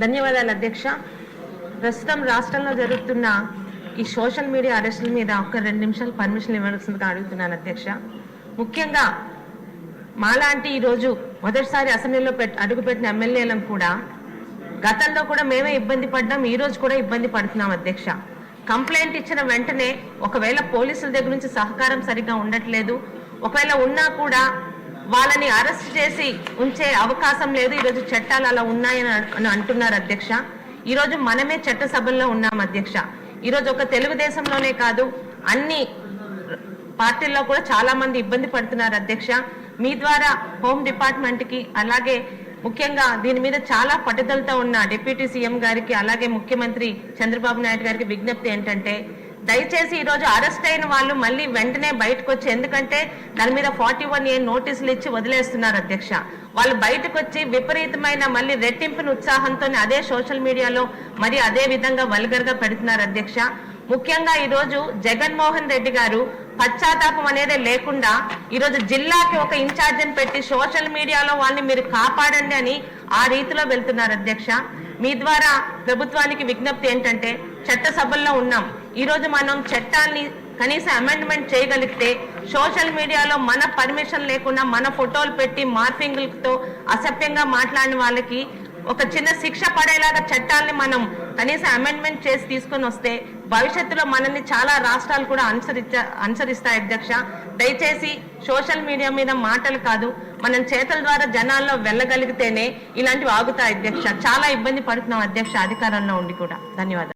ధన్యవాదాలు అధ్యక్ష. ప్రస్తుతం రాష్ట్రంలో జరుగుతున్న ఈ సోషల్ మీడియా అరెస్టుల మీద ఒక రెండు నిమిషాలు పర్మిషన్ ఇవ్వాల్సిందిగా అడుగుతున్నాను అధ్యక్ష. ముఖ్యంగా మాలాంటి ఈరోజు మొదటిసారి అసెంబ్లీలో పెట్ అడుగుపెట్టిన ఎమ్మెల్యేలను కూడా గతంలో కూడా మేమే ఇబ్బంది పడ్డాం ఈ రోజు కూడా ఇబ్బంది పడుతున్నాం అధ్యక్ష. కంప్లైంట్ ఇచ్చిన వెంటనే ఒకవేళ పోలీసుల దగ్గర నుంచి సహకారం సరిగ్గా ఉండట్లేదు ఒకవేళ ఉన్నా కూడా వాళ్ళని అరెస్ట్ చేసి ఉంచే అవకాశం లేదు. ఈరోజు చట్టాలు అలా ఉన్నాయని అని అంటున్నారు అధ్యక్ష. ఈరోజు మనమే చట్టసభల్లో ఉన్నాం అధ్యక్ష. ఈరోజు ఒక తెలుగుదేశంలోనే కాదు అన్ని పార్టీల్లో కూడా చాలా మంది ఇబ్బంది పడుతున్నారు అధ్యక్ష. మీ ద్వారా హోమ్ డిపార్ట్మెంట్కి అలాగే ముఖ్యంగా దీని మీద చాలా పట్టుదలతో ఉన్న డిప్యూటీ సీఎం గారికి అలాగే ముఖ్యమంత్రి చంద్రబాబు నాయుడు గారికి విజ్ఞప్తి ఏంటంటే దయచేసి ఈరోజు అరెస్ట్ అయిన వాళ్ళు మళ్ళీ వెంటనే బయటకు వచ్చి ఎందుకంటే దాని మీద ఫార్టీ వన్ ఏ నోటీసులు ఇచ్చి వదిలేస్తున్నారు అధ్యక్ష. వాళ్ళు బయటకు వచ్చి విపరీతమైన మళ్ళీ రెట్టింపుని ఉత్సాహంతో అదే సోషల్ మీడియాలో మరి అదే విధంగా వల్గర్గా పెడుతున్నారు అధ్యక్ష. ముఖ్యంగా ఈరోజు జగన్మోహన్ రెడ్డి గారు పశ్చాత్తాపం అనేది లేకుండా ఈరోజు జిల్లాకి ఒక ఇన్ఛార్జిని పెట్టి సోషల్ మీడియాలో వాళ్ళని మీరు కాపాడండి అని ఆ రీతిలో వెళ్తున్నారు అధ్యక్ష. మీ ద్వారా ప్రభుత్వానికి విజ్ఞప్తి ఏంటంటే చట్టసభల్లో ఉన్నాం. ఈరోజు మనం చట్టాన్ని కనీస అమెండ్మెంట్ చేయగలిగితే సోషల్ మీడియాలో మన పర్మిషన్ లేకుండా మన ఫోటోలు పెట్టి మార్పింగులతో అసభ్యంగా మాట్లాడిన వాళ్ళకి ఒక చిన్న శిక్ష పడేలాగా చట్టాన్ని మనం కనీస అమెండ్మెంట్ చేసి తీసుకొని వస్తే భవిష్యత్తులో మనల్ని చాలా రాష్ట్రాలు కూడా అనుసరించ అనుసరిస్తాయి అధ్యక్ష. దయచేసి సోషల్ మీడియా మీద మాటలు కాదు మనం చేతల ద్వారా జనాల్లో వెళ్ళగలిగితేనే ఇలాంటివి ఆగుతాయి అధ్యక్ష. చాలా ఇబ్బంది పడుతున్నాం అధ్యక్ష అధికారంలో ఉండి కూడా. ధన్యవాదాలు.